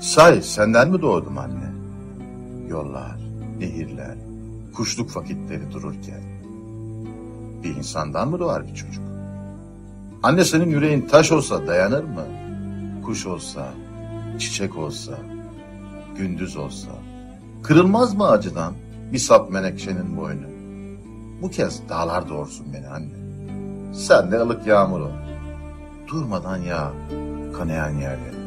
Say senden mi doğdum anne? Yollar, nehirler, kuşluk vakitleri dururken. Bir insandan mı doğar bir çocuk? Anne senin yüreğin taş olsa dayanır mı? Kuş olsa, çiçek olsa, gündüz olsa. Kırılmaz mı acıdan bir sap menekşenin boynu? Bu kez dağlar doğursun beni anne. Sen de ılık yağmur ol. Durmadan yağ kanayan yerlere.